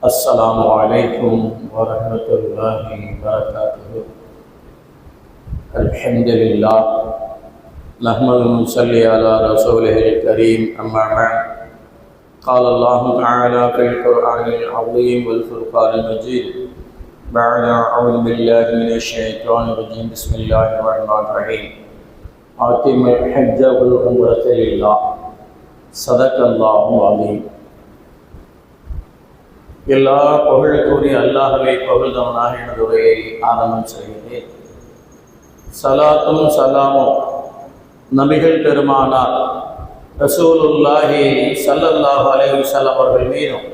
السلام عليكم ورحمة الله وبركاته. الحمد لله نحمد ونصلي على رسوله الكريم أما بعد. قال الله تعالى في القرآن العظيم والفرقان المجيد بعد أعوذ بالله من الشيطان الرجيم. بسم الله الرحمن الرحيم. أتم الحج والعمرة لله. صدق الله العظيم. எல்லா புகழுக்குரிய அல்லாஹவை புகழ்ந்தவனாக எனது உரையை ஆரம்பம் செய்கிறேன். சலாத்தும் சலாமும் நபிகள் பெருமானார் ரசூலுல்லாஹி சல்லல்லாஹ் அலைஹி வஸல்லம் அவர்கள் மீதும்.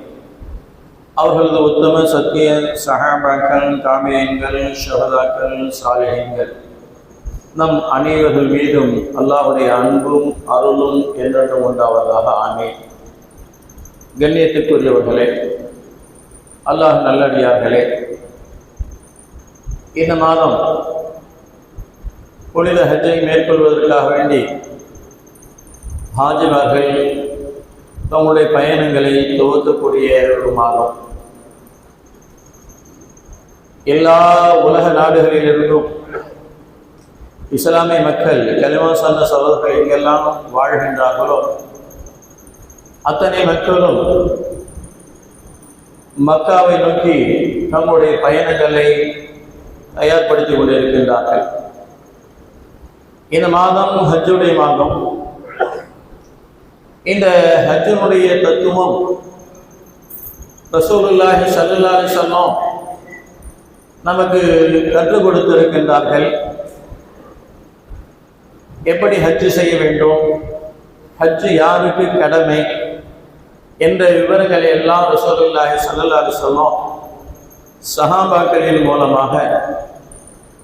அவர்களது உத்தம சத்திய சகாபாக்கள் காமியங்கள் ஷஹதாக்கள் சாலிகங்கள் நம் அனைவர்கள் மீதும் அல்லாஹுடைய அன்பும் அருளும் என்றென்றும் உண்டாவதாக ஆமேன். கண்ணியத்துக்குரியவர்களே அல்லாஹ் நல்லடியார்களே. இந்த மாதம் புனித ஹஜ்ஜை மேற்கொள்வதற்காக வேண்டி ஹாஜிமார்கள் தங்களுடைய பயணங்களை துவக்கக்கூடிய ஒரு மாதம். எல்லா உலக நாடுகளிலிருந்தும் இஸ்லாமிய மக்கள் கலிமா சார்ந்த சகோதரர்கள் எங்கெல்லாம் வாழ்கின்றார்களோ அத்தனை மக்களும் மக்காவை நோக்கி தங்களுடைய பயணங்களை தயார்படுத்தி கொண்டிருக்கின்றார்கள். இந்த மாதம் ஹஜ்ஜுடைய மாதம். இந்த ஹஜ்ஜனுடைய தத்துவம் ரசூலுல்லாஹி சல்லுல்லாஹி சொல்லம் நமக்கு கற்றுக் கொடுத்திருக்கின்றார்கள். எப்படி ஹஜ்ஜு செய்ய வேண்டும்? ஹஜ்ஜு யாருக்கு கடமை? என்ற விவரங்களை எல்லாம் ரசோலுல்லாஹி சல்லல்லாஹு சொல்லும் சஹாபாக்களின் மூலமாக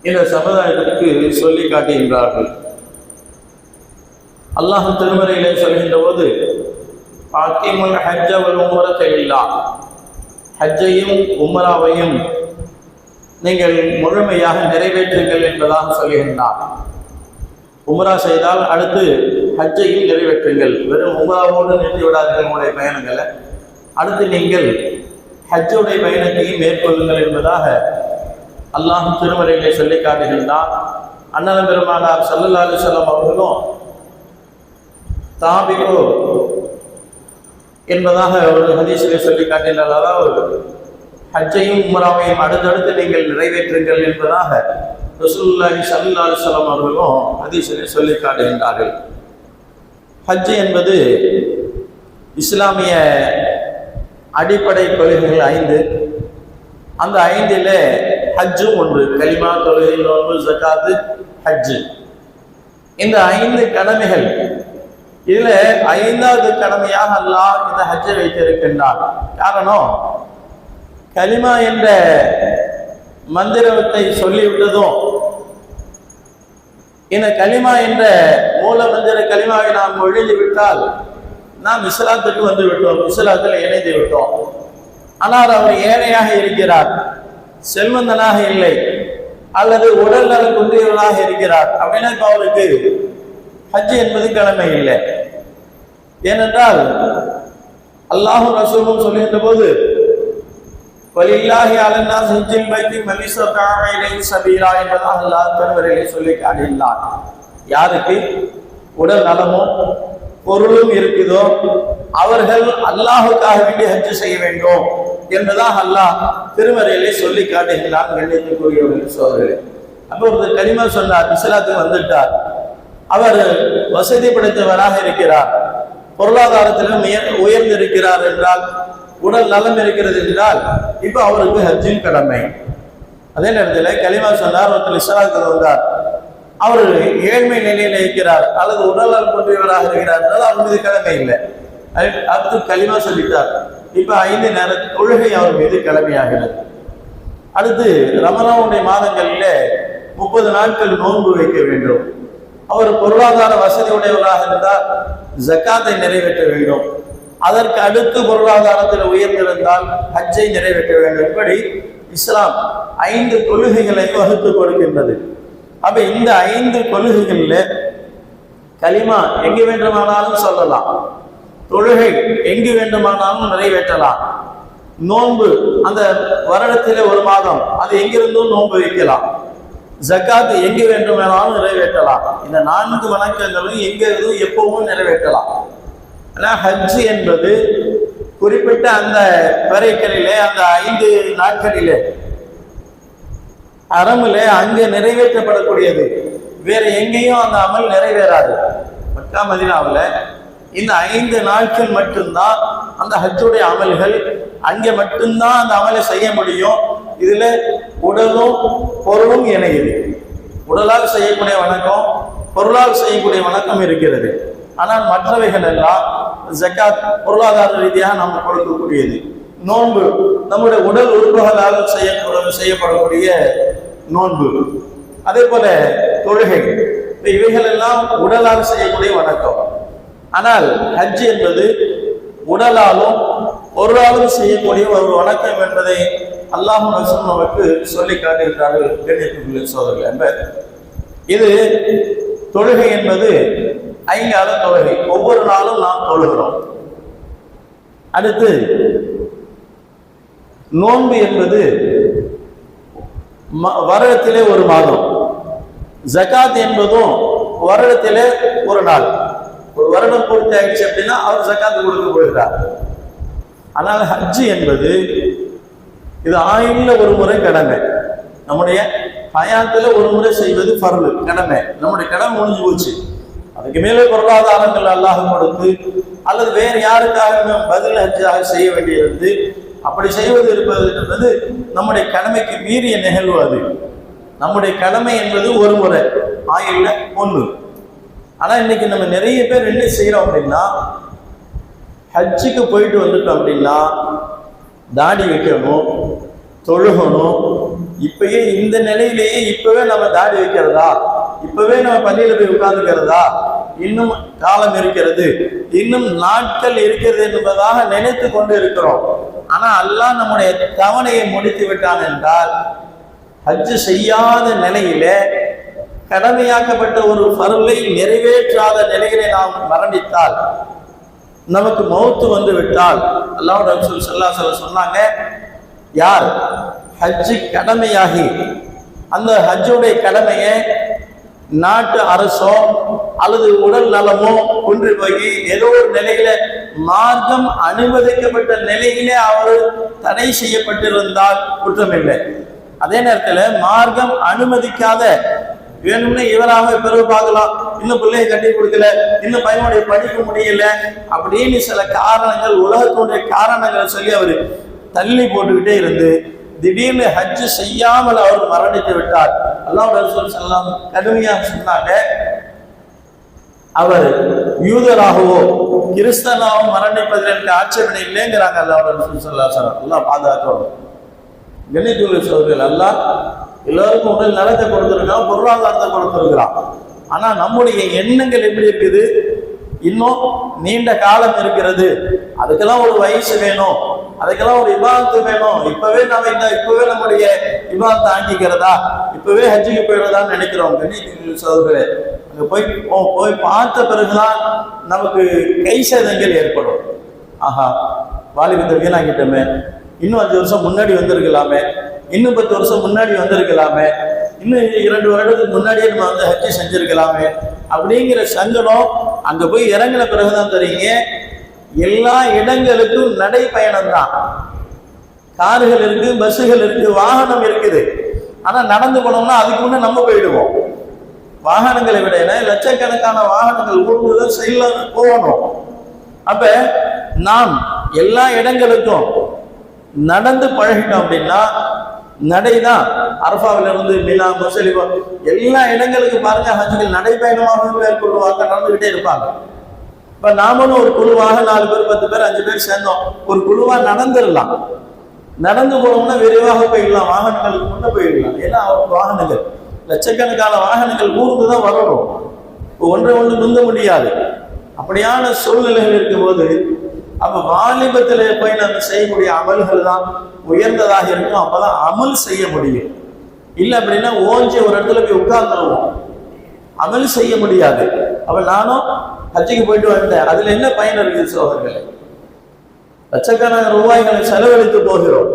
இந்த சமுதாயத்திற்கு சொல்லி காட்டுகின்றார்கள். அல்லாஹ் திருமறையிலே சொல்கின்ற போது பாக்கிமுல் ஹஜ்ஜ ஒரு உமரத்தை இல்லா. ஹஜ்ஜையும் உமராவையும் நீங்கள் முழுமையாக நிறைவேற்றுங்கள் என்பதாக சொல்கின்றார். உமரா செய்தால் அடுத்து ஹஜ்ஜையும் நிறைவேற்றுங்கள் வெறும் உமராவோடு நிறுத்தி விடாதீர்கள் உங்களுடைய பயணங்களை அடுத்து நீங்கள் ஹஜ்ஜுடைய பயணத்தையும் மேற்கொள்ளுங்கள் என்பதாக அல்லாஹ் திருமறைகளை சொல்லி காட்டுகின்றான். அண்ணன் பெருமானார் சல்லல்லா அலிசல்லாம் அவர்களும் தாபிகோ என்பதாக ஒரு ஹதீஸிலே சொல்லி காட்டினார் அதாவது ஹஜ்ஜையும் உமராவையும் அடுத்தடுத்து நீங்கள் நிறைவேற்றுங்கள் என்பதாக ரசூல்லாஹி சல்லா அலுவலம் அவர்களும் ஹதீஸிலே சொல்லி காட்டுகின்றார்கள். ஹஜ் என்பது இஸ்லாமிய அடிப்படை கொள்கைகள் ஐந்து. அந்த ஐந்தில் ஹஜ்ஜும் ஒன்று கலிமா தொழுகை நோன்பு ஜக்காத்து ஹஜ்ஜு இந்த ஐந்து கடமைகள் இதில் ஐந்தாவது கடமையாக அல்லாஹ் இந்த ஹஜ்ஜை வைத்திருக்கின்றார் காரணம் கலிமா என்ற மந்திரத்தை சொல்லிவிட்டதும் இந்த கலிமா என்ற மூல மந்திர கலிமாவை நாம் ஒழிந்து விட்டால் நாம் இஸ்லாத்துக்கு வந்து விட்டோம் இஸ்லாத்தில் இணைந்து விட்டோம். ஆனால் அவர் ஏழையாக இருக்கிறார் செல்வந்தனாக இல்லை அல்லது உடல் நல குன்றியவனாக இருக்கிறார். அப்படின்னா இப்போ அவருக்கு ஹஜ் என்பது கடமை இல்லை. ஏனென்றால் அல்லாஹு ரசூலும் சொல்லுகின்ற போது வலில்லாஹி அலன்னா சுஜில் வைத்து மலிசோ தாமையிலே சபீரா என்பதாக அல்லாஹ் பெருவரையிலே சொல்லி காட்டினார் யாருக்கு? உடல் நலமும் பொருளும் இருக்குதோ அவர்கள் அல்லாஹுக்காக வேண்டி ஹஜ் செய்ய வேண்டும் என்பதாக அல்லாஹ் திருமறையிலே சொல்லி காட்டுகிறான் கண்ணியத்துக்குரியவர்கள் சோதரர்களே அப்போ ஒரு கனிமா சொன்னார் இஸ்லாத்துக்கு வந்துட்டார். அவர் வசதி படைத்தவராக இருக்கிறார். பொருளாதாரத்திலும் உயர்ந்திருக்கிறார் என்றால் உடல் நலம் இருக்கிறது என்றால் இப்போ அவருக்கு ஹஜ்ஜின் கடமை. அதே நேரத்தில் கலிமா சொன்னார் ஒருத்தர் இஸ்லாத்துக்கு வந்தார். அவர் ஏழ்மை நிலையில் இருக்கிறார் அல்லது உடல் நலம் கொண்டவராக இருக்கிறார் என்றால் அவர் மீது கடமை இல்லை. அடுத்து களிமா சொல்லிட்டார் இப்போ ஐந்து நேர தொழுகை அவர் மீது கடமையாகிறது. அடுத்து ரமணாவுடைய மாதங்களில் முப்பது நாட்கள் நோன்பு வைக்க வேண்டும். அவர் பொருளாதார வசதி உடையவராக இருந்தால் ஜக்காத்தை நிறைவேற்ற வேண்டும். அதற்கு அடுத்து பொருளாதாரத்தில் உயர்ந்திருந்தால் ஹஜ்ஜை நிறைவேற்ற வேண்டும். இப்படி இஸ்லாம் ஐந்து கொள்கைகளை வகுத்து கொடுக்கின்றது. அப்ப இந்த ஐந்து கொள்கைகளில் கலிமா எங்கு வேண்டுமானாலும் சொல்லலாம். தொழுகை எங்கு வேண்டுமானாலும் நிறைவேற்றலாம். நோன்பு அந்த வருடத்தில் ஒரு மாதம் அது எங்கிருந்தும் நோன்பு வைக்கலாம். ஜக்காத் எங்கு வேண்டுமானாலும் நிறைவேற்றலாம். இந்த நான்கு வணக்கங்களும் எங்க இருந்தும் எப்பவும் நிறைவேற்றலாம். ஆனால் ஹஜ்ஜு என்பது குறிப்பிட்ட அந்த வரைக்கலிலே அந்த ஐந்து நாட்களிலே அறமிலே அங்கே நிறைவேற்றப்படக்கூடியது. வேற எங்கேயும் அந்த அமல் நிறைவேறாது. மக்கா மதினாவில் இந்த ஐந்து நாட்கள் மட்டும்தான் அந்த ஹஜ்ஜுடைய அமல்கள். அங்கே மட்டும்தான் அந்த அமலை செய்ய முடியும். இதில் உடலும் பொருளும் இணையுது. உடலால் செய்யக்கூடிய வணக்கம் பொருளால் செய்யக்கூடிய வணக்கம் இருக்கிறது. ஆனால் மற்றவைகள் எல்லாம் ஜக்காத் பொருளாதார ரீதியாக நாம் கொடுக்கக்கூடியது. நோன்பு நம்முடைய உடல் உறுப்புகளால் செய்ய செய்யப்படக்கூடிய நோன்பு. அதே போல தொழுகை. இவைகள் எல்லாம் உடலால் செய்யக்கூடிய வணக்கம். ஆனால் ஹஜ் என்பது உடலாலும் பொருளாலும் செய்யக்கூடிய ஒரு வணக்கம் என்பதை அல்லாஹ் ரசூல் நமக்கு சொல்லி காட்டுகிறார்கள் கண்ணியத்துக்குரிய சோதர்கள் என்பர் இது தொழுகை என்பது ஐங்கால தொழுகை. ஒவ்வொரு நாளும் நாம் தொழுகிறோம். அடுத்து நோன்பு என்பது ம- வருடத்திலே ஒரு மாதம். ஜகாத் என்பதும் வருடத்திலே ஒரு நாள். ஒரு வருடம் பூர்த்தி ஆயிடுச்சு அப்படின்னா அவர் ஜக்காத்து கொடுக்க போகிறார் ஆனால் ஹஜ் என்பது இது ஆயுள்ல ஒரு முறை கடமை. நம்முடைய ஹயாத்துல ஒரு முறை செய்வது பரவு கடமை. நம்முடைய கடமை முடிஞ்சு போச்சு. அதுக்கு மேலே பொருளாதாரங்கள் அல்லாஹ் கொடுத்து அல்லது வேறு யாருக்காக நாம் பதில் ஹஜ்ஜாக செய்ய வேண்டியிருந்து அப்படி செய்வது இருப்பது என்பது நம்முடைய கடமைக்கு மீறிய நிகழ்வு அது. நம்முடைய கடமை என்பது ஒரு முறை ஆயுள்ல ஒன்று. ஆனால் இன்னைக்கு நம்ம நிறைய பேர் என்ன செய்கிறோம் அப்படின்னா ஹஜ்ஜுக்கு போயிட்டு வந்துட்டோம் அப்படின்னா தாடி வைக்கணும் தொழுகணும் இப்பயே இந்த நிலையிலேயே இப்பவே நம்ம தாடி வைக்கிறதா? இப்பவே நம்ம பள்ளியில போய் உட்கார்ந்துக்கிறதா? இன்னும் காலம் இருக்கிறது. இன்னும் நாட்கள் இருக்கிறது என்பதாக நினைத்து கொண்டு இருக்கிறோம். ஆனா அல்லாஹ் நம்முடைய தவணையை முடித்து விட்டான் என்றால் ஹஜ்ஜு செய்யாத நிலையிலே கடமையாக்கப்பட்ட ஒரு பருளை நிறைவேற்றாத நிலையிலே நாம் மரணித்தால் நமக்கு மௌத்து வந்து விட்டால் அல்லாஹ் ரசூல் ஸல்லல்லாஹு சொல்ல சொன்னாங்க யார் ஹஜ்ஜு கடமையாகி அந்த ஹஜ்ஜுடைய கடமையை நாட்டு அரசோ அல்லது உடல் நலமோ கொன்று போய் ஏதோ ஒரு நிலையில மார்க்கம் அனுமதிக்கப்பட்ட நிலையிலே அவர் தடை செய்யப்பட்டிருந்தால் குற்றமில்லை. அதே நேரத்தில் மார்க்கம் அனுமதிக்காத வேணும்னு இவராக பிறகு பார்க்கலாம். இன்னும் பிள்ளையை கட்டி கொடுக்கல இன்னும் பையனுடைய படிக்க முடியல அப்படின்னு சில காரணங்கள் உலகத்துடைய காரணங்களை சொல்லி அவர் தள்ளி போட்டுக்கிட்டே இருந்து திடீர்னு ஹஜ் செய்யாமல் அவர் மரணித்து விட்டார். அல்லாஹ் ரசூல் செல்லாம் கடுமையாக சொன்னாங்க. அவர் யூதராகவோ கிறிஸ்தனாகவோ மரணிப்பதில் எனக்கு ஆட்சேபனை இல்லைங்கிறாங்க அல்லாஹ் ரசூல் ஸல்லல்லாஹு சார் எல்லாம் பாதுகாக்கணும். கணித்துள்ள சோதர்கள் எல்லோருக்கும் எல்லாருக்கும் உடல் நலத்தை கொடுத்துருக்கான் பொருளாதாரத்தை கொடுத்துருக்கிறான். ஆனால் நம்முடைய எண்ணங்கள் எப்படி இருக்குது? இன்னும் நீண்ட காலம் இருக்கிறது. அதுக்கெல்லாம் ஒரு வயசு வேணும். அதுக்கெல்லாம் ஒரு விவாதத்து வேணும். இப்பவே நம்ம இந்த இப்பவே நம்முடைய விவாதத்தை ஆக்கிக்கிறதா இப்பவே ஹஜ்ஜுக்கு போயிடுறதான்னு நினைக்கிறோம். கணித்துள்ள சோதர்களே அங்க போய் போ- போய் பார்த்த பிறகுதான் நமக்கு கை சேதங்கள் ஏற்படும். ஆஹா வாலிபத்தை வீணாக்கிட்டோமே. இன்னும் அஞ்சு வருஷம் முன்னாடி வந்திருக்கலாமே. இன்னும் பத்து வருஷம் முன்னாடி வந்திருக்கலாமே. இன்னும் இரண்டு வருடத்துக்கு முன்னாடியே நம்ம வந்து ஹஜ்ஜி செஞ்சிருக்கலாமே அப்படிங்கிற சங்கடம் அங்கே போய் இறங்கின பிறகுதான் தெரியுங்க. எல்லா இடங்களுக்கும் நடைப்பயணம் தான். கார்கள் இருக்கு பஸ்ஸுகள் இருக்கு வாகனம் இருக்குது. ஆனால் நடந்து போனோம்னா அதுக்கு முன்ன நம்ம போயிடுவோம். வாகனங்களை விட லட்சக்கணக்கான வாகனங்கள் ஊர்வலம் செல்ல போகணும். அப்ப நாம் எல்லா இடங்களுக்கும் நடந்து பழகிட்டோம் அப்படின்னா நடைதான். அரபாவில இருந்து மினா முசலிபா எல்லா இடங்களுக்கு பாருங்க ஹஜ்ஜில் நடைபயணமாக மேற்கொள்வாங்க நடந்துகிட்டே இருப்பாங்க. இப்ப நாமளும் ஒரு குழுவாக நாலு பேர் பத்து பேர் அஞ்சு பேர் சேர்ந்தோம். ஒரு குழுவா நடந்துடலாம். நடந்து போனோம்னா விரைவாக போயிடலாம். வாகனங்களுக்கு முன்ன போயிடலாம். ஏன்னா அவங்க வாகனங்கள். லட்சக்கணக்கான வாகனங்கள் ஊருக்கு தான் வரணும். ஒன்றை ஒன்று முந்த முடியாது. அப்படியான சூழ்நிலைகள் இருக்கும்போது அப்ப வாலிபத்தில் போய் நம்ம செய்யக்கூடிய அமல்கள் தான் உயர்ந்ததாக இருக்கும் அப்பதான் அமல் செய்ய முடியும். இல்லை அப்படின்னா ஓஞ்சி ஒரு இடத்துல போய் உட்கார்ந்துருவோம். அமல் செய்ய முடியாது. அப்ப நானும் கட்சிக்கு போயிட்டு வந்தேன். அதுல என்ன பயன் இருக்குது சோதர்களே லட்சக்கணக்கான ரூபாய்களை செலவழித்து போகிறோம்.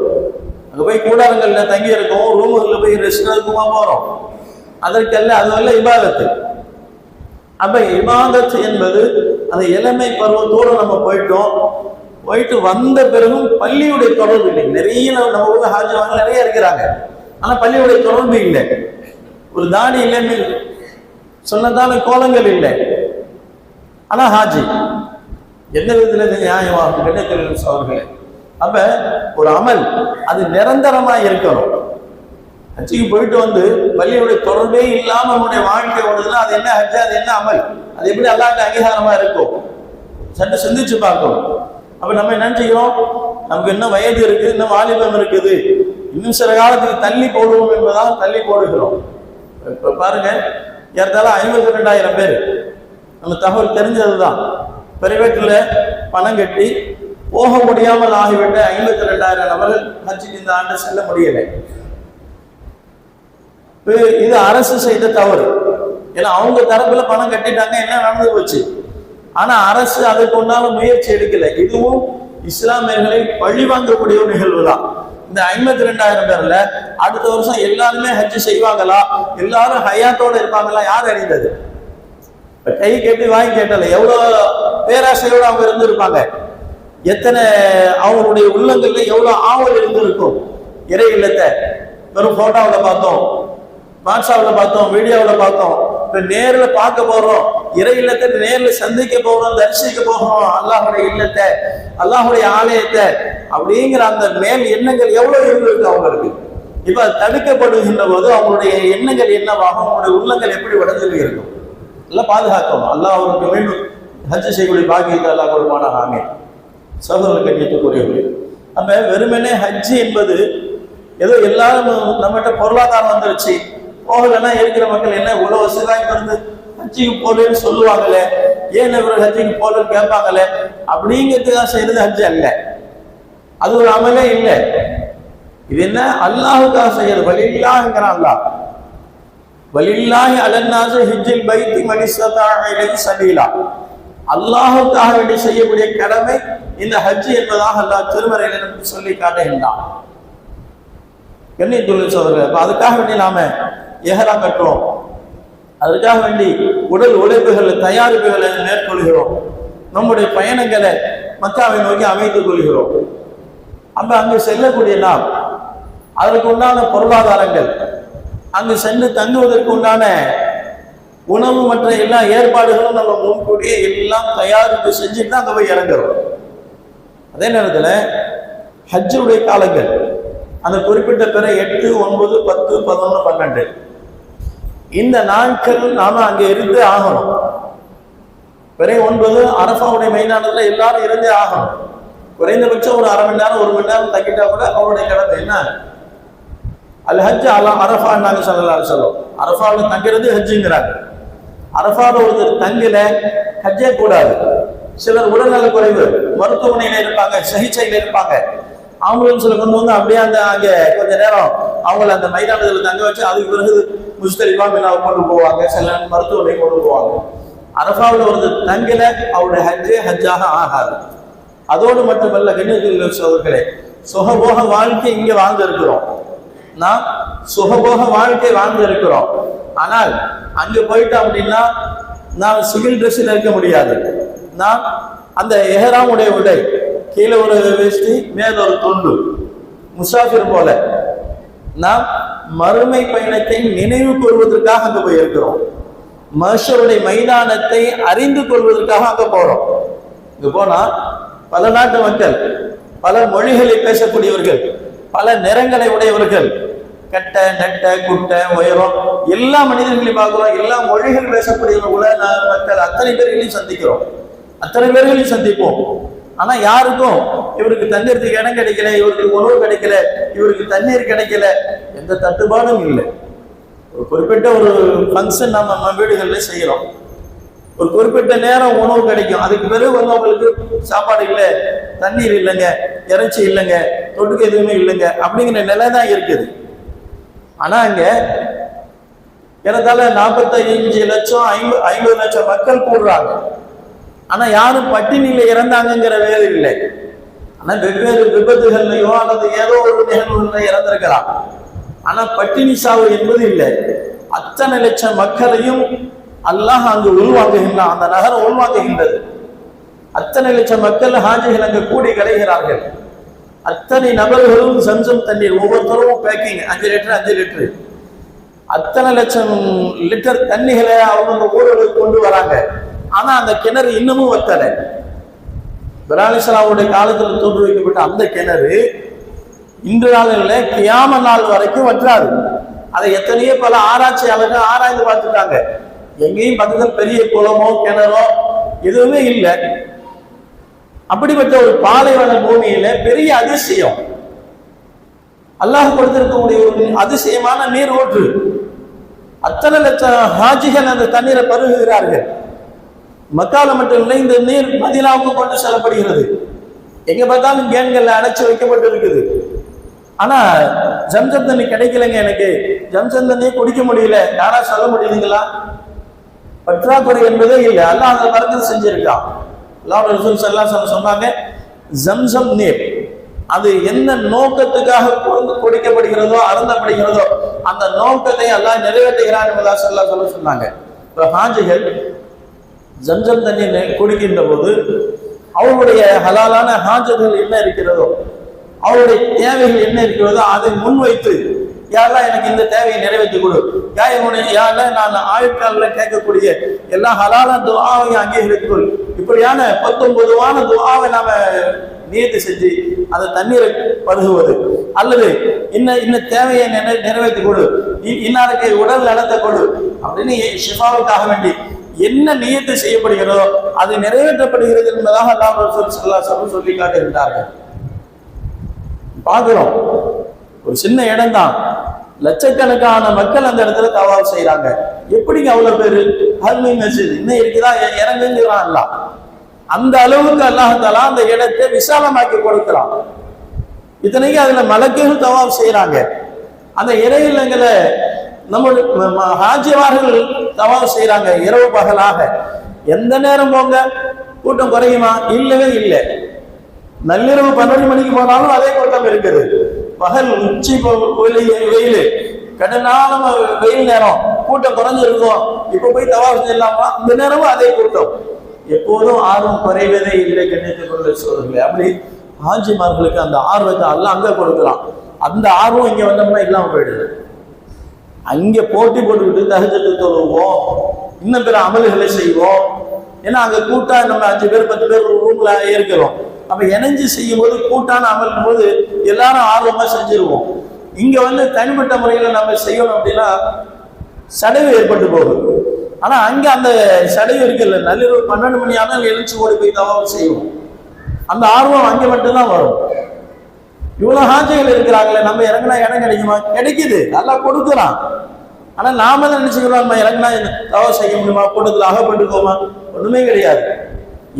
அங்க போய் கூடாரங்கள்ல தங்கி இருக்கோம் ரூமுகளில் போய் ரெஸ்ட் எடுக்குமா போறோம். அதற்கல்ல அதுவல்ல இபாதத்து. அப்ப இபாதத் என்பது அந்த இளமை பருவத்தோடு நம்ம போயிட்டோம். போயிட்டு வந்த பிறகும் பள்ளியுடைய தொடர்பு இல்லை. நிறைய நம்ம நம்ம ஊர்ல ஹாஜிவாங்க நிறைய இருக்கிறாங்க. ஆனா பள்ளியுடைய தொடர்பு இல்லை. ஒரு தாடி இளமை சொன்னதான கோலங்கள் இல்லை. ஆனா ஹாஜி எந்த விதத்துல இது நியாயமாகும் கண்ணியத்தில் அவர்களே அப்ப ஒரு அமல் அது நிரந்தரமா இருக்கணும். ஹஜ்ஜுக்கு போயிட்டு வந்து பள்ளியுடைய தொடர்பே இல்லாமல் உன்னுடைய வாழ்க்கை ஓடுதுன்னா அது என்ன ஹஜ் அது என்ன அமல்? அது எப்படி அல்லாட்ட அங்கீகாரமா இருக்கும் சற்று சிந்திச்சு பார்க்கணும் அப்ப நம்ம என்ன செய்கிறோம் நமக்கு இன்னும் வயது இருக்கு? இன்னும் வாலிபம் இருக்குது? இன்னும் சில காலத்துக்கு தள்ளி போடுவோம் என்பதால் தள்ளி போடுகிறோம். இப்ப பாருங்க ஏறத்தாலும் ஐம்பத்தி ரெண்டாயிரம் பேர். நம்ம தகவல் தெரிஞ்சதுதான். பிரைவேட்ல பணம் கட்டி போக முடியாமல் ஆகிவிட்ட ஐம்பத்தி ரெண்டாயிரம் நபர்கள் ஹஜ்ஜுக்கு இந்த ஆண்டு செல்ல முடியலை. இது அரசு செய்த தவறு. ஏன்னா அவங்க தரப்புல பணம் கட்டிட்டாங்க என்ன நடந்து போச்சு? ஆனா அரசு அதுக்கு உண்டான முயற்சி எடுக்கல. இதுவும் இஸ்லாமியர்களை பழிவாங்கக்கூடிய ஒரு நிகழ்வு தான் இந்த ஐம்பத்தி ரெண்டாயிரம் பேர்ல அடுத்த வருஷம் எல்லாருமே ஹஜ் செய்வாங்களா? எல்லாரும் ஹயாத்தோட இருப்பாங்களா? யார் அறிந்தது கை கேட்டு வாங்கி கேட்டல. எவ்வளவு பேராசையோட அவங்க இருந்திருப்பாங்க? எத்தனை அவங்களுடைய உள்ளங்கள்ல எவ்வளவு ஆவல் இருந்திருக்கும்? இறை இல்லத்தை வெறும் போட்டோவில் பார்த்தோம். வாட்ஸ்அப்ல பார்த்தோம் வீடியோவில் பார்த்தோம். இப்போ நேரில் பார்க்க போகிறோம் இறை இல்லத்தை நேரில் சந்திக்க போகிறோம் தரிசிக்க போகிறோம் அல்லாஹுடைய இல்லத்தை அல்லாஹுடைய ஆலயத்தை அப்படிங்கிற அந்த மேல் எண்ணங்கள் எவ்வளோ இருந்திருக்கு அவங்களுக்கு? இப்போ அது தடுக்கப்படுகின்ற போது அவங்களுடைய எண்ணங்கள் என்னவாகும்? அவங்களுடைய உள்ளங்கள் எப்படி உடஞ்சு இருக்கும்? எல்லாம் பாதுகாக்கணும். அல்லாஹ் அவருக்கு மீண்டும் ஹஜ் செய்யக்கூடிய பாக்கியத்தை அல்லாஹ் கொடுமான ஆமே சகோதர கண்ணியத்துக்குரியவர்கள் நம்ம வெறுமனே ஹஜ் என்பது ஏதோ எல்லாரும் நம்மகிட்ட பொருளாதாரம் வந்துருச்சு. போகலைன்னா இருக்கிற மக்கள் என்ன இவ்வளவு வசதியாக இருந்து ஹஜ்ஜிக்கு போலன்னு சொல்லுவாங்களே? ஏன் இவர் ஹஜ்ஜிக்கு போலன்னு கேட்பாங்களே? அப்படிங்கிறதுக்காக செய்யறது ஹஜ் அல்ல. அது ஒரு அமலே இல்லை. இது என்ன? அல்லாஹுக்காக செய்யறது. வலில்லாஹ்ங்கிறான் அல்லாஹ். வலில்லாஹி அலன்னாசு ஹிஜ்ஜில் பைத்தி மனிஸ்ததா இலைஹி அல்லாஹுக்காக வேண்டி செய்யக்கூடிய கடமை இந்த ஹஜ் என்பதாக அல்லாஹ் திருமறையில நமக்கு சொல்லி காட்டுகின்றான். என்ன சோதரர் அப்ப அதுக்காக வேண்டி நாம எஹராம் கட்டுறோம். அதற்காக வேண்டி உடல் உழைப்புகளை தயாரிப்புகளை மேற்கொள்கிறோம். நம்முடைய பயணங்களை மக்காவை நோக்கி அமைத்துக் கொள்கிறோம். அப்ப அங்கு செல்லக்கூடிய நாம் அதற்கு உண்டான பொருளாதாரங்கள் அங்கு சென்று தங்குவதற்கு உண்டான உணவு மற்ற எல்லா ஏற்பாடுகளும் நம்ம முன்கூட்டியே எல்லாம் தயாரிப்பு செஞ்சுட்டு தான் அங்கே போய் இறங்குறோம். அதே நேரத்தில் ஹஜ்ஜுடைய காலங்கள் அந்த குறிப்பிட்ட பிற எட்டு ஒன்பது பத்து பதினொன்று பன்னெண்டு இந்த நாட்கள் நாம அங்க இருந்து ஆகணும். பிறை ஒன்பது அரபாவுடைய மைதானத்தில் எல்லாரும் இருந்தே ஆகணும். குறைந்தபட்சம் ஒரு அரை மணி நேரம் ஒரு மணி நேரம் தங்கிட்டா கூட அவருடைய கடமை என்ன? அல் ஹஜ் அலா அரஃபா நாங்க சொல்லலாம் சொல்லும் அரஃபாவில் தங்கிறது ஹஜ்ஜுங்கிறாங்க. அரஃபாவில் ஒருத்தர் தங்கல ஹஜ்ஜே கூடாது. சிலர் உடல்நல குறைவு. மருத்துவமனையில இருப்பாங்க சிகிச்சையில இருப்பாங்க. ஆம்புலன்ஸ்ல கொண்டு வந்து அப்படியே அந்த அங்கே கொஞ்ச நேரம் அவங்கள அந்த மைதானத்தில் தங்க வச்சு அதுக்கு பிறகு முஸ்தலிஃபா மினாவை கொண்டு போவாங்க சில மருத்துவமனை கொண்டு போவாங்க. அரபாவில் ஒரு தங்கல அவருடைய ஹஜ்ஜே ஹஜ்ஜாக ஆகாது. அதோடு மட்டுமல்ல கண்ணியத்தில் சோதர்களே சுகபோக வாழ்க்கை இங்கே வாழ்ந்து இருக்கிறோம் நான் சுகபோக வாழ்க்கை வாழ்ந்து இருக்கிறோம் ஆனால் அங்கே போயிட்டோம் அப்படின்னா நான் சிவில் ட்ரெஸ்ஸில் இருக்க முடியாது. நான் அந்த எஹராமுடைய உடை கீழே ஒரு வேஷ்டி மேல ஒரு துண்டு. முசாஃபிர் போல. நாம் மறுமை பயணத்தை நினைவு கொள்வதற்காக அங்க போய் இருக்கிறோம் மனுஷருடைய மைதானத்தை அறிந்து கொள்வதற்காக அங்க போறோம். இங்க போனா பல நாட்டு மக்கள் பல மொழிகளை பேசக்கூடியவர்கள் பல நிறங்களை உடையவர்கள் கட்ட நெட்ட குட்டை உயரம் எல்லா மனிதர்களையும் பார்க்கிறோம். எல்லா மொழிகள் பேசக்கூடியவங்க நான் மக்கள் அத்தனை பேர்களையும் சந்திக்கிறோம். அத்தனை பேர்களையும் சந்திப்போம். ஆனா யாருக்கும் இவருக்கு தண்ணீருக்கு இடம் கிடைக்கல இவருக்கு உணவு கிடைக்கல இவருக்கு தண்ணீர் கிடைக்கல எந்த தட்டுப்பாடும் இல்லை. ஒரு குறிப்பிட்ட ஒரு ஃபங்க்ஷன் நம்ம நம்ம வீடுகளில் செய்கிறோம் ஒரு குறிப்பிட்ட நேரம் உணவு கிடைக்கும். அதுக்கு பிறகு வந்து அவங்களுக்கு சாப்பாடு இல்லை தண்ணீர் இல்லைங்க இறைச்சி இல்லைங்க தொட்டுக்கு எதுவுமே இல்லைங்க அப்படிங்கிற நிலை தான் இருக்குது. ஆனா அங்க ஏறத்தாழ நாற்பத்தஞ்சு லட்சம் ஐம்பது ஐம்பது லட்சம் மக்கள் கூடுறாங்க. ஆனா யாரும் பட்டினியில இறந்தாங்கங்கிற வேலை இல்லை. ஆனா வெவ்வேறு விபத்துகள்லையோ அல்லது ஏதோ ஒரு நிகழ்வுகள்ல இறந்திருக்கலாம். ஆனா பட்டினி சாவு என்பது இல்லை. அத்தனை லட்சம் மக்களையும் அல்லாஹ் அங்கு உள்வாங்குகின்றான் அந்த நகரம் உள்வாங்குகின்றது. அத்தனை லட்சம் மக்கள் ஹாஜிகள் அங்கு கூடி கிடைகிறார்கள். அத்தனை நபர்களும் சம்சம் தண்ணீர் ஒவ்வொருத்தரும் பேக்கிங் அஞ்சு லிட்டர் அஞ்சு லிட்டர். அத்தனை லட்சம் லிட்டர் தண்ணிகளை அவங்க ஊர்களுக்கு கொண்டு வராங்க. ஆனா அந்த கிணறு இன்னமும் வத்தலை. பிராலிசலாவுடைய காலத்தில் தோன்று வைக்கப்பட்ட அந்த கிணறு இன்று நாளில் கியாம நாள் வரைக்கும் வற்றாது. அதை எத்தனையோ பல ஆராய்ச்சியாளர்கள் ஆராய்ந்து பார்த்துட்டாங்க. எங்கேயும் பக்கத்தில் பெரிய குளமோ கிணறோ எதுவுமே இல்லை. அப்படிப்பட்ட ஒரு பாலைவன பூமியில பெரிய அதிசயம். அல்லாஹ் கொடுத்திருக்கக்கூடிய ஒரு அதிசயமான நீர் ஓற்று. அத்தனை லட்சம் ஹாஜிகள் அந்த தண்ணீரை பருகுகிறார்கள். மக்கால மட்டும் இல்லை இந்த நீர் மதினாவுக்கு கொண்டு செல்லப்படுகிறது. எங்க பார்த்தாலும் கேன்கள்ல அடைச்சு வைக்கப்பட்டு இருக்குது ஆனா ஜம்சம் தண்ணி கிடைக்கலங்க எனக்கு. ஜம்சம் தண்ணியை குடிக்க முடியல. யாரா சொல்ல முடியுதுங்களா? பற்றாக்குறை என்பதே இல்லை. அல்லாஹ் அந்த மரத்தில் செஞ்சிருக்கான் அல்லாஹ் ரசூல் எல்லாம் சொன்னாங்க ஜம்சம் நீர் அது என்ன நோக்கத்துக்காக குடிக்கப்படுகிறதோ கொடுக்கப்படுகிறதோ அருந்தப்படுகிறதோ அந்த நோக்கத்தை எல்லாம் நிறைவேற்றுகிறான் என்பதாக சொல்ல சொல்ல சொன்னாங்க. இப்போ ஹாஜிகள் ஜம்சம் தண்ணி குடிக்கின்ற போது அவருடைய ஹலாலான ஹாஜர்கள் என்ன இருக்கிறதோ அவருடைய தேவைகள் என்ன இருக்கிறதோ அதை முன்வைத்து யாரெல்லாம் எனக்கு இந்த தேவையை நிறைவேற்றி கொடு. யாருடைய யாரெல்லாம் நான் ஆயுட்காலில் கேட்கக்கூடிய எல்லா ஹலாலான துஆவையும் அங்கீகரித்துக்கொள் இப்படியான பத்தொன்பதுவான துவாவை நாம நியத்து செஞ்சு அந்த தண்ணீரை பருகுவது. அல்லது இன்ன இன்ன தேவையை நிறைவேற்றி கொடு. இ- இன்னாருக்கு உடல் நலத்தை கொடு. அப்படின்னு ஷிஃபாவுக்காக வேண்டி என்ன நியத்து செய்யப்படுகிறதோ அது நிறைவேற்றப்படுகிறது என்பதாக அல்லாஹ் ரசூல் ஸல்லல்லாஹு சொல்லி காட்டுகின்றார்கள் பார்க்கிறோம். ஒரு சின்ன இடம் தான் லட்சக்கணக்கான மக்கள் அந்த இடத்துல தவால் செய்யறாங்க எப்படிங்க அவ்வளவு பேரு? ஹல்மி மஸ்ஜித். இன்னும் இருக்குதா? இறங்குங்கிறான் அல்லாஹ். அந்த அளவுக்கு அல்லாஹாலா அந்த இடத்தை விசாலமாக்கி கொடுக்கிறான். இத்தனைக்கு அதுல மலக்குகள் தவால் செய்யறாங்க அந்த இறையிலங்களை நம்ம ஹாஜிமார்கள் தவாப் செய்யறாங்க இரவு பகலாக. எந்த நேரம் போங்க? கூட்டம் குறையுமா? இல்லவே இல்லை. நள்ளிரவு பன்னெண்டு மணிக்கு போனாலும் அதே கூட்டம் இருக்குது. பகல் உச்சி வெயில். வெயில் வெயில் நேரம். கூட்டம் குறைஞ்சிருக்கும் இப்ப போய் தவா செய்யலாமா? இந்த நேரமும் அதே கூட்டம். எப்போதும் ஆர்வம் குறைவதே இல்லை கண்ணியத்துக்குள்ள கொண்டு அப்படி ஆஞ்சிமார்களுக்கு அந்த ஆர்வத்தை எல்லாம் அங்க கொடுக்கலாம் அந்த ஆர்வம் இங்க வந்தோம்னா இல்லாம போயிடுது. அங்கே போட்டி போட்டுக்கிட்டு தகஜத்து தொழுவோம். இன்னும் பிற அமல்களை செய்வோம். ஏன்னா அங்கே கூட்டா நம்ம அஞ்சு பேர் பத்து பேர் ரூம்ல இருக்கிறோம் அப்ப இணைஞ்சு செய்யும் போது கூட்டான அமல் போது எல்லாரும் ஆர்வமா செஞ்சிருவோம். இங்க வந்து தனிப்பட்ட முறையில நம்ம செய்யணும் அப்படின்னா சடைவு ஏற்பட்டு போகுது ஆனா அங்க அந்த சடைவு இருக்குல்ல நள்ளிரவு பன்னெண்டு மணி ஆனால் எழுச்சி ஓடி போய் தவறு செய்வோம். அந்த ஆர்வம் அங்கே மட்டும்தான் வரும். இவ்வளோ ஹாஜிகள் இருக்கிறாங்களே நம்ம இறங்கினா இடம் கிடைக்குமா? கிடைக்குது. நல்லா கொடுக்குறான் ஆனால் நாம தான் நினச்சிக்கிறோம்? நம்ம இறங்கினா தவா செய்ய முடியுமா? கூட்டத்தில் அகப்பட்டுக்கோமா? ஒன்றுமே கிடையாது.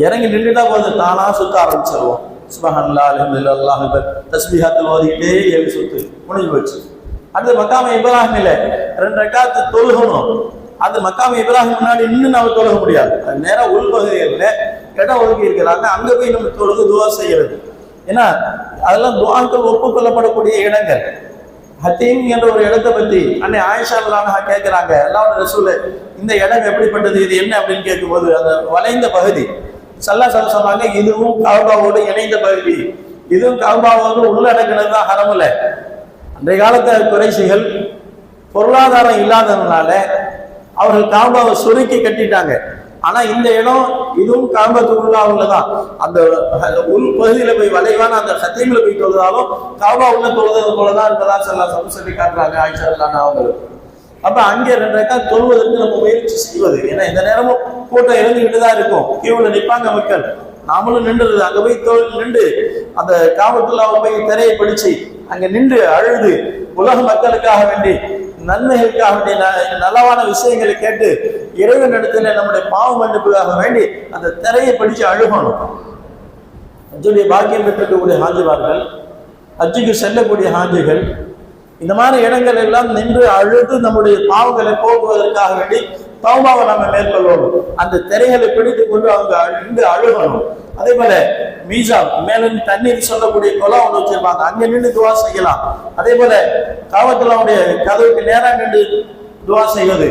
இறங்கி நின்றுட்டா போதும். தானா சுத்த ஆரம்பிச்சிருவோம். சுபஹன்லா அலமதுல்லா அல்லாஹ் அக்பர். தஸ்பீஹாத்தில் ஓதிக்கிட்டே ஏழு சுத்து முடிஞ்சு போச்சு. அடுத்து மக்காம இப்ராஹிம் இல்ல ரெண்டு ரெக்காத்து தொழுகணும். அது மக்காம இப்ராஹிம் முன்னாடி நின்று நம்ம தொழுக முடியாது. அது நேரா உள்பகுதிகளில் இடம் ஒதுக்கி இருக்கிறாங்க. அங்கே போய் நம்ம தொழுது துவா செய்யறது. ஏன்னா அதெல்லாம் துவாக்கள் ஒப்புக்கொள்ளப்படக்கூடிய இடங்கள். ஹத்தீம் என்ற ஒரு இடத்தை பத்தி அன்னை ஆயிஷா அல்லாஹ் கேட்கிறாங்க. எல்லாம் ரசூல் இந்த இடம் எப்படிப்பட்டது இது என்ன அப்படின்னு கேட்கும்போது அந்த வளைந்த பகுதி. சல்லா சொல்ல சொன்னாங்க இதுவும் காபாவோடு இணைந்த பகுதி. இதுவும் கவுபாவோடு உள்ளடக்கினது தான் ஹரமில்ல அன்றைய காலத்தில் குறைசிகள் பொருளாதாரம் இல்லாததுனால அவர்கள் காபாவை சுருக்கி கட்டிட்டாங்க. ஆனா இந்த இடம் இதுவும் காபத்துக்குள்ளா உள்ளதான் அந்த உள் பகுதியில போய் வளைவான அந்த சத்தியங்களை போய் தொழுதாலும் காபா உள்ள தொழுது போலதான் இருப்பதா சொல்லலாம் சொல்லி காட்டுறாங்க ஆயிஷா இல்லாம அவங்களுக்கு அப்ப அங்கே ரெண்டு ரெக்கா தொழுவதற்கு நம்ம முயற்சி செய்வது. ஏன்னா இந்த நேரமும் கூட்டம் இருந்துகிட்டு தான் இருக்கும். கியூல நிற்பாங்க மக்கள். நாமளும் நின்றுது அங்க போய் தொழில் நின்று அந்த காவத்துள்ளாவை போய் திரையை பிடிச்சு அங்க நின்று அழுது உலக மக்களுக்காக வேண்டி நன்மைகளுக்காக வேண்டி ந- நலவான விஷயங்களை கேட்டு இறைவன் இடத்துல நம்முடைய பாவ மன்னிப்புக்காக வேண்டி அந்த திரையை பிடிச்சு அழுகணும். அஜுடைய பாக்கியம் பெற்றிருக்கக்கூடிய ஹாஜிவார்கள் ஹஜ்ஜுக்கு செல்லக்கூடிய ஹாஜிகள் இந்த மாதிரி இடங்கள் எல்லாம் நின்று அழுது நம்முடைய பாவங்களை போக்குவதற்காக வேண்டி தௌபாவை நம்ம மேற்கொள்ளணும் அந்த திரைகளை பிடித்து கொண்டு அவங்க நின்று அழுகணும். அதே போல மீசா மேல தண்ணீர் சொல்லக்கூடிய குளம் ஒன்று வச்சிருப்பாங்க. அங்க நின்று துவா செய்யலாம். அதே போல காவத்துலாவுடைய கதவுக்கு நேராக நின்று துவா செய்வது.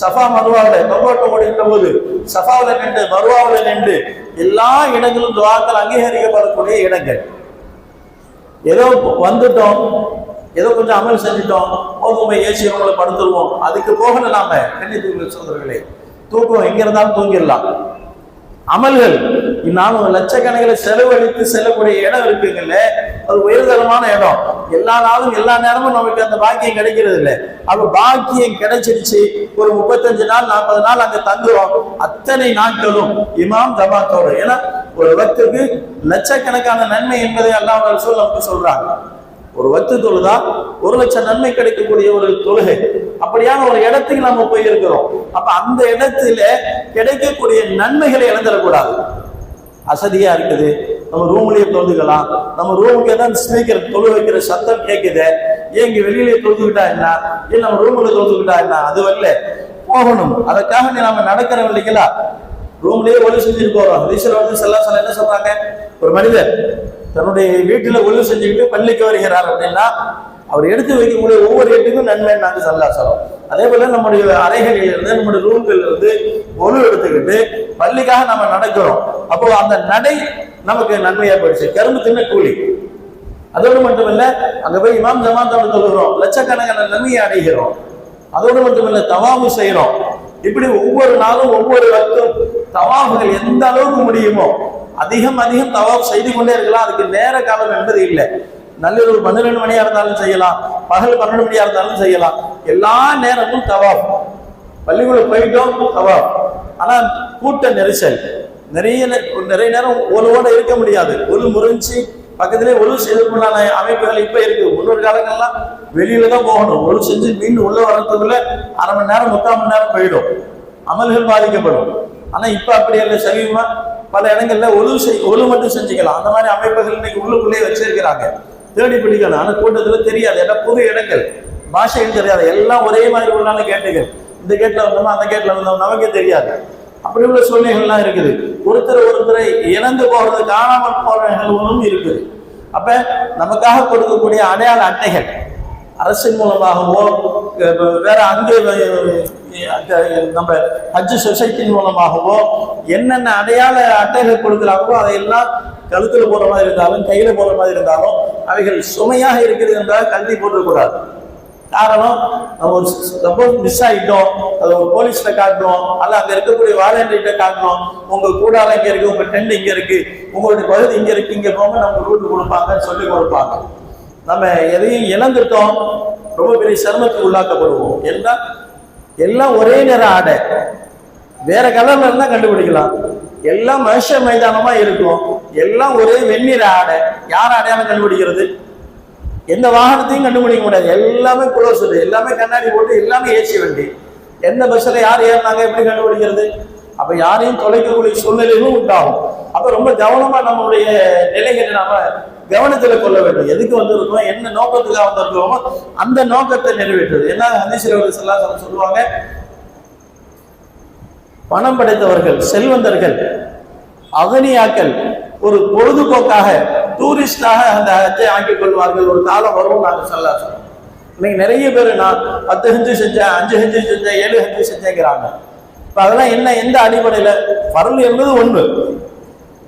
சஃபா மருவாவில் தொங்கோட்டம் ஓடுகின்ற போது சஃபாவில் நின்று மருவாவில் நின்று எல்லா இடங்களும் துவாக்கள் அங்கீகரிக்கப்படக்கூடிய இடங்கள். ஏதோ வந்துட்டோம். ஏதோ கொஞ்சம் அமல் செஞ்சுட்டோம். போதுமை ஏசி ரூம்ல படுத்துருவோம். அதுக்கு போகல நாம. கண்ணியத்துக்குரிய சோதர்களே தூக்கம் எங்க இருந்தாலும் தூங்கிடலாம். அமல்கள். நானும் லட்சக்கணக்கில் செலவழித்து செல்லக்கூடிய இடம் இருக்குங்கல்ல அது உயர்தரமான இடம். எல்லா நாளும் எல்லா நேரமும் நமக்கு அந்த பாக்கியம் கிடைக்கிறது இல்லை அப்ப பாக்கியம் கிடைச்சிருச்சு. ஒரு முப்பத்தஞ்சு நாள் நாற்பது நாள் அங்க தங்குறோம். அத்தனை நாட்களும் இமாம் ஜபாத்தோட ஏன்னா ஒரு வக்துக்கு லட்சக்கணக்கான நன்மை என்பதை அல்லாஹ் சொல்ல நமக்கு சொல்றாங்க. ஒரு வத்து தொழுதா ஒரு லட்சம் நன்மை கிடைக்கக்கூடிய ஒரு தொழுகை. அப்படியான ஒரு இடத்துக்கு நம்ம போயிருக்கிறோம். அப்ப அந்த இடத்துல கிடைக்கக்கூடிய நன்மைகளை இழந்துடக்கூடாது. அசதியா இருக்குது. நம்ம ரூம்லயே தொழுதுக்கலாம். நம்ம ரூமுக்கு ஏதாவது ஸ்பீக்கர் தொழு வைக்கிற சத்தம் கேட்குது ஏன் இங்க வெளியிலேயே தொழுதுக்கிட்டா என்ன? இல்ல நம்ம ரூம்ல தொழுதுக்கிட்டா என்ன? அது வரல. போகணும். அதற்காக நீ நாம நடக்கிறோம் இல்லைங்களா? ரூம்லயே ஒளி செஞ்சுட்டு போறோம். ரீசர் வந்து செல்லா சொல்ல என்ன சொல்றாங்க? ஒரு மனிதர் தன்னுடைய வீட்டில் ஒழுங்கு செஞ்சுக்கிட்டு பள்ளிக்கு வருகிறார் அப்படின்னா அவர் எடுத்து வைக்கக்கூடிய ஒவ்வொரு எட்டுக்கும் நன்மை நாங்கள் சல்லா அதே போல நம்முடைய அறைகளில் இருந்து நம்முடைய ரூம்கள் இருந்து எடுத்துக்கிட்டு பள்ளிக்காக நம்ம நடக்கிறோம். அப்போ அந்த நடை நமக்கு நன்மையா போயிடுச்சு. கரும்பு தின்ன கூலி. அதோடு மட்டுமல்ல அங்க போய் இமாம் ஜமாத்தோடு தொழுகிறோம் லட்சக்கணக்கான நன்மையை அடைகிறோம். அதோடு மட்டுமல்ல தவாமு செய்கிறோம். இப்படி ஒவ்வொரு நாளும் ஒவ்வொரு வக்தும் தவாஃபுகள் எந்த அளவுக்கு முடியுமோ அதிகம் அதிகம் தவாஃப் செய்து கொண்டே இருக்கலாம். அதுக்கு நேர காலம் என்பது இல்லை. நள்ளிரவு பன்னிரெண்டு மணியா இருந்தாலும் செய்யலாம். பகல் பன்னெண்டு மணியா இருந்தாலும் செய்யலாம். எல்லா நேரமும் தவாப் பள்ளிக்குள்ள போயிட்டோம் தவாப் ஆனா கூட்ட நெரிசல். நிறைய நே- நிறைய நேரம் ஒழுவோட இருக்க முடியாது. ஒரு முறிஞ்சு பக்கத்திலே ஒழு செய்வதற்குண்டான அமைப்புகள் இப்ப இருக்கு. முன்னொரு காலங்கள்லாம் வெளியில தான் போகணும். ஒழு செஞ்சு மீண்டும் உள்ள வரதுக்குள்ள அரை மணி நேரம் முக்கால் மணி நேரம் போயிடும். அமல்கள் பாதிக்கப்படும். ஆனா இப்ப அப்படி இல்லை. சமீபமா பல இடங்கள்ல ஒழு செய் ஒழு மட்டும் செஞ்சுக்கலாம். அந்த மாதிரி அமைப்புகள் இன்னைக்கு உள்ளுக்குள்ளே வச்சிருக்கிறாங்க. தேடி பிடிக்கணும். ஆனா கூட்டத்துல தெரியாது. ஏன்னா புது இடங்கள். பாஷைகள் தெரியாது. எல்லாம் ஒரே மாதிரி உள்ளான கேட்டுகள். இந்த கேட்ல வந்தோமா அந்த கேட்ல வந்தோம் நமக்கே தெரியாது. அப்படி உள்ள சூழ்நிலைகள்லாம் இருக்குது. ஒருத்தர் ஒருத்தரை இழந்து போகிறது காணாமல் போற நிகழ்வுகளும் இருக்குது. அப்ப நமக்காக கொடுக்கக்கூடிய அடையாள அட்டைகள் அரசின் மூலமாகவோ வேற அங்கே நம்ம ஹஜ் சொசைட்டின் மூலமாகவோ என்னென்ன அடையாள அட்டைகள் கொடுக்குறாங்களோ அதையெல்லாம் கழுத்தில் போகிற மாதிரி இருந்தாலும் கையில் போடுற மாதிரி இருந்தாலும் அவைகள் சுமையாக இருக்குது என்றால் கல்வி போட்டுக்கூடாது காரணம் நம்ம ஒரு சப்போஸ் மிஸ் ஆகிட்டோம் அது ஒரு போலீஸ்ல காட்டணும் அல்ல அங்க இருக்கக்கூடிய வாலண்டியர்கிட்ட காட்டணும் உங்க கூடால இங்க இருக்கு உங்க டென்ட் இங்க இருக்கு உங்களுடைய பகுதி இங்க இருக்கு இங்க போங்க நமக்கு ரூட் கொடுப்பாங்க சொல்லி கொடுப்பாங்க. நம்ம எதையும் இழந்துட்டோம் ரொம்ப பெரிய சிரமத்துக்கு உள்ளாக்கப்படுவோம். எல்லாம் எல்லாம் ஒரே நேரம் ஆடை. வேற கலர்ல இருந்தா கண்டுபிடிக்கலாம். எல்லாம் மனுஷ மைதானமா இருக்கும். எல்லாம் ஒரே வெண்ணிற ஆடை. யார் அடையாளம் கண்டுபிடிக்கிறது? எந்த வாகனத்தையும் கண்டுபிடிக்க முடியாது. எல்லாமே குளோஸ் எல்லாமே கண்ணாடி போட்டு எல்லாமே ஏசி வண்டி. எந்த பஸ்ஸில் யார் ஏறினாங்க? எப்படி கண்டுபிடிக்கிறது? அப்ப யாரையும் தொலைக்கக்கூடிய சூழ்நிலைகளும் உண்டாகும். அப்ப ரொம்ப கவனமா நம்மளுடைய நிலைகளை நாம கவனத்துல கொள்ள வேண்டும். எதுக்கு வந்திருக்கோம் என்ன நோக்கத்துக்காக வந்திருக்கோமோ அந்த நோக்கத்தை நிறைவேற்றுறது என்ன ஹந்தீஸ்வரர் சொல்லாசலம் சொல்லுவாங்க பணம் படைத்தவர்கள் செல்வந்தர்கள் அகனியாக்கள் ஒரு பொழுதுபோக்காக டூரிஸ்டாக அந்த ஹஜ்ஜை ஆக்கிக் கொள்வார்கள். ஒரு காலம் வரும் நாங்கள் சொல்ல சொல்றோம். இன்னைக்கு நிறைய பேர் நான் பத்து ஹஞ்சு செஞ்சேன் அஞ்சு ஹஞ்சு செஞ்சேன் ஏழு ஹெஞ்சு செஞ்சேங்கிறாங்க. இப்போ அதெல்லாம் என்ன எந்த அடிப்படையில்? பரல் என்பது ஒன்று.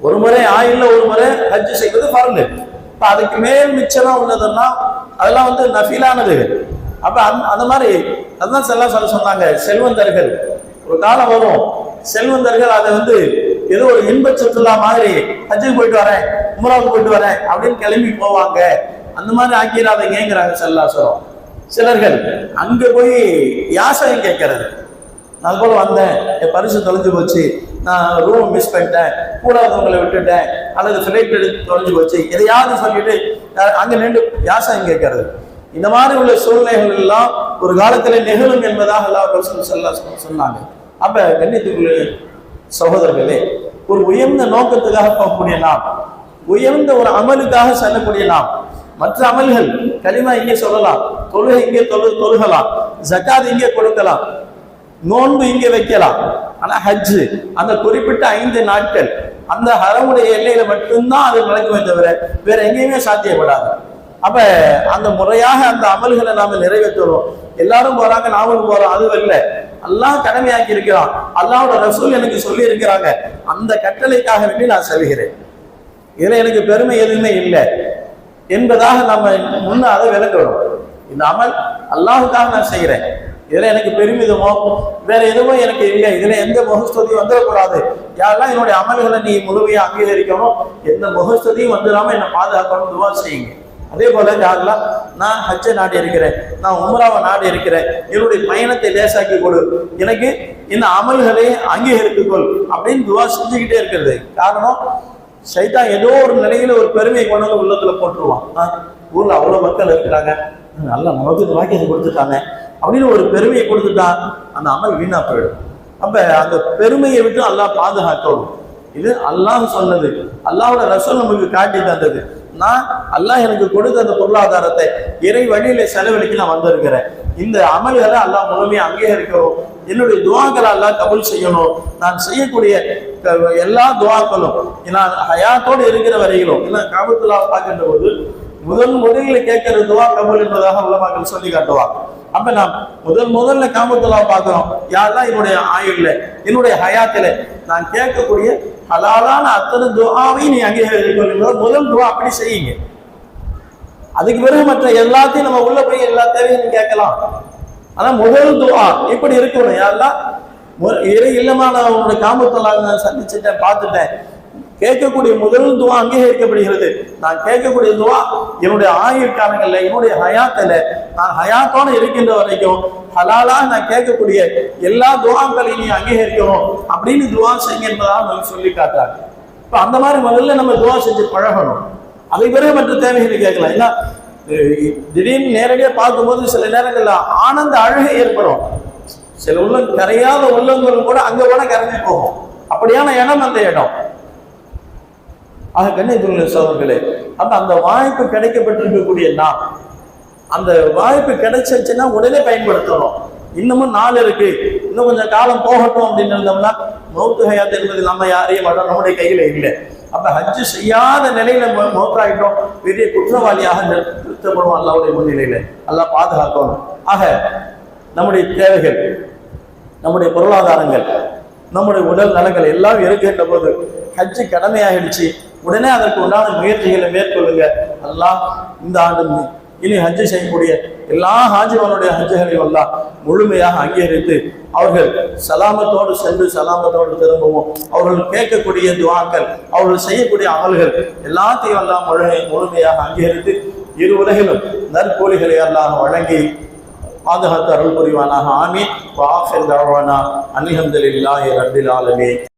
ஒரு முறை ஆயில்ல ஒரு முறை ஹஜ்ஜு செய்வது பரல் இப்போ அதுக்கு மேல் மிச்சமாக உள்ளதுன்னா அதெல்லாம் வந்து நஃபீலானது. அப்போ அந் அந்த மாதிரி அதுதான் செல்லாம் சொல்ல சொன்னாங்க செல்வந்தர்கள். ஒரு காலம் வரும். செல்வந்தர்கள் அதை வந்து ஏதோ ஒரு இன்ப சுற்றுலா மாதிரி ஹஜ்ஜுக்கு போயிட்டு வரேன் உமராவுக்கு போயிட்டு வரேன் அப்படின்னு கிளம்பி போவாங்க. அந்த மாதிரி ஆக்கிடாதீங்கிறாங்க செல்லாசுரம் சிலர்கள் அங்க போய் யாசகம் கேட்கறது. நான் போல வந்தேன் என் பரிசு தொலைஞ்சு போச்சு. நான் ரூம் மிஸ் பண்ணிட்டேன் கூடாதவங்களை விட்டுட்டேன் அல்லது ஃபிளைட் எடுத்து தொலைஞ்சு போச்சு. எதையாவது சொல்லிட்டு அங்க நின்று யாசகம் கேட்கறது. இந்த மாதிரி உள்ள சூழ்நிலைகள் எல்லாம் ஒரு காலத்துல நிகழும் என்பதாக எல்லா சொன்னாங்க. அப்ப கண்ணியத்துக்குள்ள சகோதரர்களே ஒரு உயர்ந்த நோக்கத்துக்காக போகக்கூடிய நாம் உயர்ந்த ஒரு அமலுக்காக செல்லக்கூடிய நாம் மற்ற அமல்கள் கலிமா இங்கே சொல்லலாம் தொழுகை இங்கே தொழு தொழுகலாம் ஜக்காத் இங்கே கொடுக்கலாம் நோன்பு இங்கே வைக்கலாம். ஆனா ஹஜ்ஜு அந்த குறிப்பிட்ட ஐந்து நாட்கள் அந்த ஹரமுடைய எல்லையில மட்டும்தான் அது நடக்குமே தவிர வேற எங்கேயுமே சாத்தியப்படாது. அப்ப அந்த முறையாக அந்த அமல்களை நாம நிறைவேற்றுறோம். எல்லாரும் போறாங்க நாமளும் போறோம் அது இல்லை. அல்லாஹ் கடமையாக்கி இருக்கிறான் அல்லாஹோட ரசூல் எனக்கு சொல்லி இருக்கிறாங்க அந்த கட்டளைக்காக வேண்டி நான் செல்கிறேன். இதுல எனக்கு பெருமை எதுவுமே இல்லை. என்பதாக நம்ம முன்ன அதை விளக்கணும் இந்த அமல் அல்லாஹுக்காக நான் செய்கிறேன். இதுல எனக்கு பெருமிதமோ வேற எதுவும் எனக்கு இல்லை. இதுல எந்த முகஸ்துதியும் வந்துடக்கூடாது. யாரெல்லாம் என்னுடைய அமல்களை நீ முழுமையா அங்கீகரிக்கணும் எந்த முகஸ்துதியும் வந்துடாம என்னை பாதுகாக்கணும் துவா செய்யுங்க. அதே போல யாரெல்லாம் நான் ஹச்ச நாட்டி இருக்கிறேன் நான் உமராவை நாடு இருக்கிறேன். என்னுடைய பயணத்தை லேசாக்கி கொடு. எனக்கு இந்த அமல்களை அங்கீகரித்துக்கொள் அப்படின்னு துவா செஞ்சுக்கிட்டே இருக்கிறது. காரணம் சைதா ஏதோ ஒரு நிலையில ஒரு பெருமையை கொண்டு வந்து உள்ளத்துல போட்டுருவான். ஊர்ல அவ்வளவு மக்கள் இருக்கிறாங்க. நல்லா நமக்கு இந்த வாக்கியத்தை கொடுத்துட்டாங்க அப்படின்னு ஒரு பெருமையை கொடுத்துட்டான் அந்த அமல் வீணா போயிடும். அப்ப அந்த பெருமையை விட்டு அல்லாஹ் பாதுகாக்கணும் இது அல்லாஹ் சொன்னது. அல்லாவோட ரசம் நமக்கு காட்டி தந்தது. நான் அல்லாஹ் எனக்கு கொடுத்த அந்த பொருளாதாரத்தை இறை வழியில செலவழிக்க நான் வந்திருக்கிறேன். இந்த அமல்களை அல்லாஹ் முழுமையா அங்கீகரிக்கணும் என்னுடைய துவாக்களை அல்லாஹ் கபுல் செய்யணும். நான் செய்யக்கூடிய எல்லா துவாக்களும் நான் ஹயாத்தோடு இருக்கிற வரையிலும் இல்லை காபத்துல்லா பார்க்கின்ற போது முதல் முதலில் கேட்கிற துவா கபுல் என்பதாக உலமாக்கள் சொல்லி காட்டுவாங்க. அப்ப நாம் முதல் முதல்ல காமத்துலா பார்க்கிறோம். யாரெல்லாம் என்னுடைய ஆயுள்ல என்னுடைய ஹயாத்துல நான் கேட்கக்கூடிய ஹலாலான அத்தனை துவாவையும் நீ அங்கீகரிக்கொள் என்பதை முதல் துவா அப்படி செய்யுங்க. அதுக்கு பிறகு மற்ற எல்லாத்தையும் நம்ம உள்ள போய் எல்லா தேவையும் கேட்கலாம். ஆனா முதல் துவா இப்படி இருக்கணும். யாரெல்லாம் மு- இறை இல்லமான உன்னுடைய காமத்தெல்லாம் நான் சந்திச்சுட்டேன் பார்த்துட்டேன். கேட்கக்கூடிய முதல் துவா அங்கீகரிக்கப்படுகிறது. நான் கேட்கக்கூடிய துவா என்னுடைய ஆயுள் காலங்களில் என்னுடைய ஹயாத்தில் நான் ஹயாத்தோட இருக்கின்ற வரைக்கும் ஹலாலா நான் கேட்கக்கூடிய எல்லா துவாக்களையும் நீ அங்கீகரிக்கணும் அப்படின்னு துவா செய்ய என்பதாக நமக்கு சொல்லி காட்டாங்க இப்போ அந்த மாதிரி முதல்ல நம்ம துவா செஞ்சு பழகணும். அதை பிறகு மற்ற தேவைகளை கேட்கலாம். ஏன்னா திடீர்னு நேரடியாக பார்க்கும்போது சில நேரங்களில் ஆனந்த அழுகை ஏற்படும். சில உள்ள கரையாத உள்ளங்களும் கூட அங்கே கூட கரைஞ்சு போகும். அப்படியான இடம் அந்த இடம். ஆக கண்ணியத்துள்ள சோதர்களே அப்ப அந்த வாய்ப்பு கிடைக்கப்பட்டிருக்கக்கூடிய நாம் அந்த வாய்ப்பு கிடைச்சிச்சுன்னா உடனே பயன்படுத்தணும். இன்னமும் நாள் இருக்கு. இன்னும் கொஞ்சம் காலம் போகட்டும் அப்படின்னு இருந்தோம்னா மௌத்து ஹயாத் என்பது நம்ம யாரையும் வர நம்முடைய கையில இல்லை. அப்ப ஹஜ்ஜு செய்யாத நிலையில மௌத்தாயிட்டோம். பெரிய குற்றவாளியாக நிறுத்தப்படும் அல்லாவுடைய முன்னிலையில. அல்லா பாதுகாக்கணும். ஆக நம்முடைய தேவைகள் நம்முடைய பொருளாதாரங்கள் நம்முடைய உடல் நலங்கள் எல்லாம் இருக்கின்ற போது ஹஜ்ஜு கடமையாகிடுச்சு உடனே அதற்கு உண்டான முயற்சிகளை மேற்கொள்ளுங்க. அல்லாஹ் இந்த ஆண்டு இனி ஹஜ்ஜு செய்யக்கூடிய எல்லா ஹாஜிவானுடைய ஹஜ்ஜுகளையும் எல்லாம் முழுமையாக அங்கீகரித்து அவர்கள் சலாமத்தோடு சென்று சலாமத்தோடு திரும்பவும். அவர்கள் கேட்கக்கூடிய துவாக்கள் அவர்கள் செய்யக்கூடிய அமல்கள் எல்லாத்தையும் எல்லாம் முழு முழுமையாக அங்கீகரித்து இரு உலகிலும் நற்கூலிகளை எல்லாம் வழங்கி பாதுகாத்து அருள் புரிவானாக. ஆமி வாஃபில் தவானா அல்ஹம்துலில்லாஹி ரப்பில்